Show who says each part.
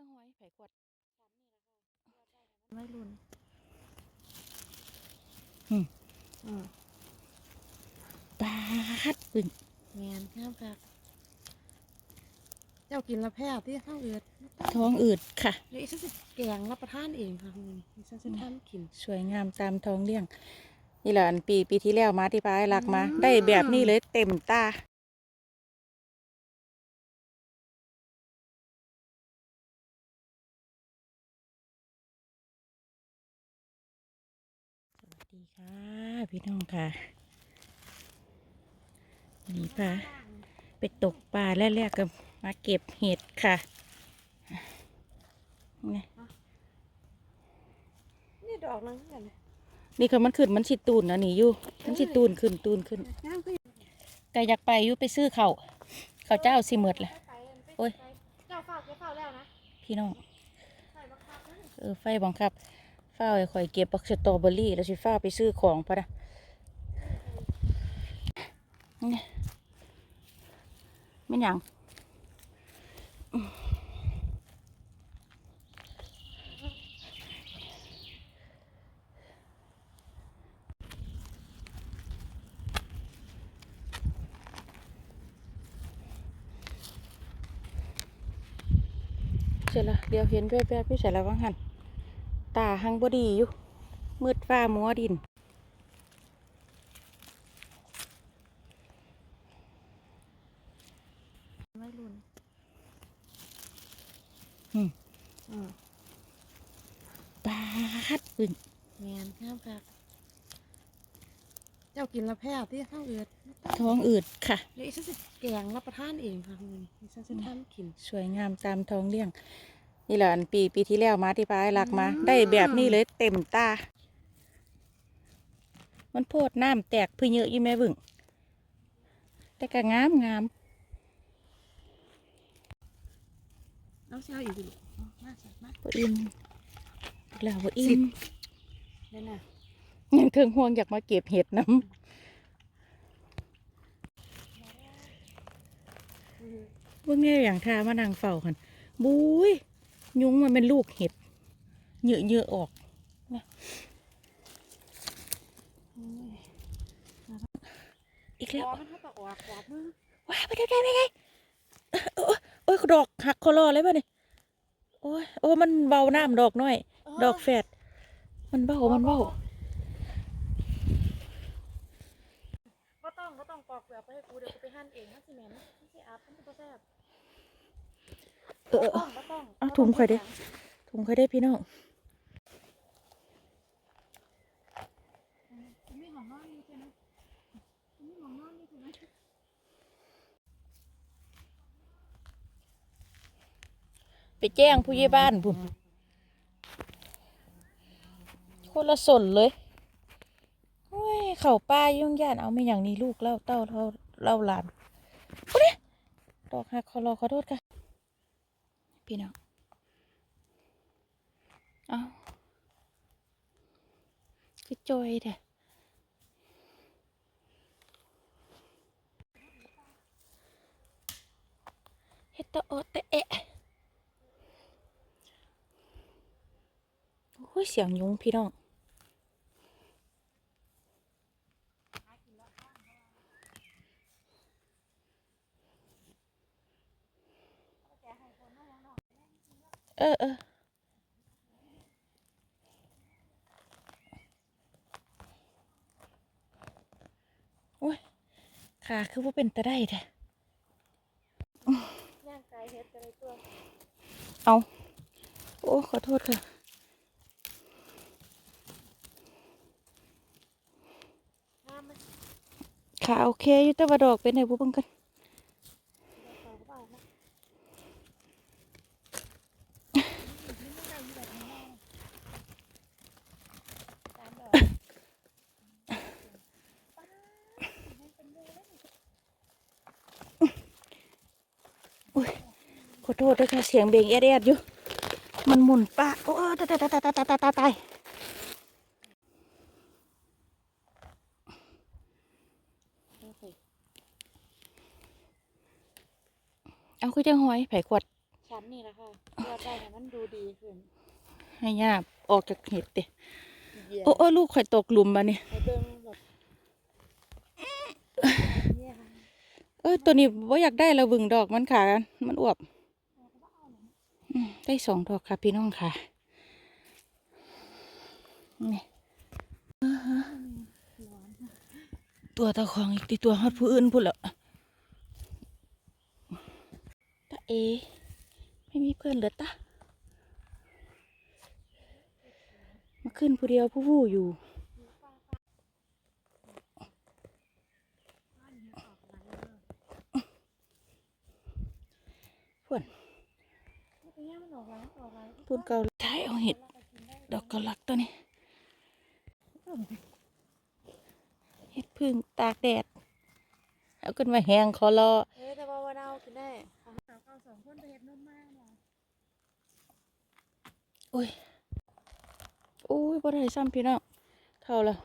Speaker 1: จังหอยไผ่ขวดไม่รุน
Speaker 2: อืม
Speaker 1: อืม
Speaker 2: ปาดปึ่ง
Speaker 1: แมนครับครับเจ้ากินละแพ้ที่ข้าวเอือด
Speaker 2: ท้องอืดค่ะ
Speaker 1: เดี๋ยวอีฉันจะแกงรับประทานเองค่ะคุณอีฉันจะทำกิน
Speaker 2: สวยงามตามท้องเลี้ยง นี่แหละอันปีปีที่แล้วมาที่ปลายหลักมา
Speaker 1: อืม
Speaker 2: ได้แบบนี้เลยเต็มตา ดีค่ะพี่น้องค่ะวันนี่ค่ะไปตกปลาแรกๆก็มาเก็บเห็ดค่ะนี่
Speaker 1: นี่ดอกนึงเหมือนกัน
Speaker 2: นี่คือมันขึ้นมันชิตูนนะนี่อยู่มันชิตูนขึ้นตูนขึ้น
Speaker 1: น้ำก็
Speaker 2: ไก่อยากไปอยู่ไปซื้อเขาวเขาวเจ้าสิหมดแหละ
Speaker 1: ไป
Speaker 2: โอ้ย
Speaker 1: เจ้าฝากเจ้าฝากแล้วนะ
Speaker 2: พี่น้อง
Speaker 1: ใส่บังคับนะ
Speaker 2: เออไฟบังคับ ฝ้าวให้ข่อยเก็บบักสตรอเบอรี่แล้วสิฟ้าไปซื้อของพะนะนี่ไม่หยังเสร็จและเดี๋ยวเห็นแวบๆพี่เสร็จแล้วว่างหัน ตาหังบดีอยู่ มืดฟ้ามัวดิน
Speaker 1: ไม่รุน
Speaker 2: อืม
Speaker 1: อืม
Speaker 2: ปาดปึ่ง
Speaker 1: แมนครับครับ เจ้ากินละแพ้ที่ข้าวเอือด
Speaker 2: ท้องอืดค่ะ
Speaker 1: เดี๋ยวอีฉันจะแกงรับประทานเองค่ะคุณอีฉันจะทำกิน
Speaker 2: สวยงามตามท้องเลี้ยง นี่แหละอันปีปีที่แล้วมาที่ปลายหลักมา
Speaker 1: อืม
Speaker 2: ได้แบบนี้เลยเต็มตา มันโพดน้ำแตกพึ่เยอะอยู่แม่บึ่งแต่ก็งามงาม
Speaker 1: เอาเช้าอีกดิเอามาใส่มา
Speaker 2: บ่อิ่มแล้วบ่อิ่
Speaker 1: สิ
Speaker 2: ม
Speaker 1: บนั่นน่ะ
Speaker 2: ยังเทิงห่วงอยากมาเก็บเห็ดน้ำว่าแง่อย่างทามานั่งเฝ้าคันบุ้ย ยุงมันเป็นลูกเห็ดเยอะเยอะๆออกนะอีกแล้ว
Speaker 1: มันเขาตะออกขวามือ
Speaker 2: ว้าไปได้ไปได้โอ้ยโอ้ยดอกหักคอรอเลยป่ะนี่โอ้ยโอ้มันเบาน้ำดอกน้อย ดอกแฝดมันเบามันเบา
Speaker 1: ก็ต้องก็ต้องปอกเปลือกไปให้กูเดี๋ยวกูไปหั่นเองนะสิแม่นะไม่ใช่อาบมันจะแซ่บ
Speaker 2: เออเออ
Speaker 1: ต้องก็ต้อง
Speaker 2: เอาถุงข่อยดิถุงเคยได้พี่น้อง
Speaker 1: มีของนอนนี่ใช่ไหมมีของนอนนี่ใช่ไหม
Speaker 2: ไปแจ้งผู้ใหญ่บ้านพุ่นคนละสนเลยโอ้ยเข่าป้ายุ่งยานเอาไม่อย่างนี้ลูกเล่าเต้าเล่าเล่าหลานโอ้ยดอกหักขอรอขอโทษค่ะ พี่น้องเอาคือจอยแท้เฮตโอแตเอะโอ้ยเสียงยุงพี่น้อง เออเออโอ้ยขาคือว่าเป็นตะได้แท้
Speaker 1: ย่างไก่เฮ็ดกันเลยตัว
Speaker 2: เอา โอ้ ขอโทษค่ะ
Speaker 1: ห้ามไหม
Speaker 2: ขาโอเคอยู่แต่ว่าดอกเป็นไงบุบังกัน
Speaker 1: เดี๋ยวต่อเข้าไปนะตามดอก
Speaker 2: ข อโทษด้วยค่ะเสียงเบงแอดแอดอยู่ มันหมุนปะโอ้ตายตายตายตายตายตายตายตายเอาคือจังหอยไผ่ขวด
Speaker 1: ฉันนี่แหละค่ะยอดได้ให้มันดูดีขึ้น
Speaker 2: ให้ยาบออกจากเห็ดเตะ
Speaker 1: เหยียด
Speaker 2: โอ้โอ้ลูกข่อยตกหลุมบะนี่
Speaker 1: ให้เบิ่งแบบเนี่ย
Speaker 2: เออตัวนี้ว่าอยากได้แล้วบึงดอกมันขามันอวบอืม ได้สองดอกค่ะพี่น้องค่ะนี่ตัวตะของอีกตีตัวฮอดผู้อื่นพูดแล้วตาเอ ไม่มีเพื่อนเหลือตามาขึ้นผู้เดียวผู้วู้อยู่ เพื่อน
Speaker 1: มันก็ย่ามันออกหลายออกหลาย
Speaker 2: พูนเกาใช้เอาเห็ด ดอกกระลักตัวนี้ เห็ดพึ่งตากแดด เอาขึ้นมาแหงคอรอ
Speaker 1: เฮ้ยแต่ว่าวันเอากินได้เอาสาวเก่าสองคนไปเฮ็ดนมมากเนาะ
Speaker 2: อุ้ยอุ้ยบ่ได้ซ้ำพี่น้องเท่าแล้ว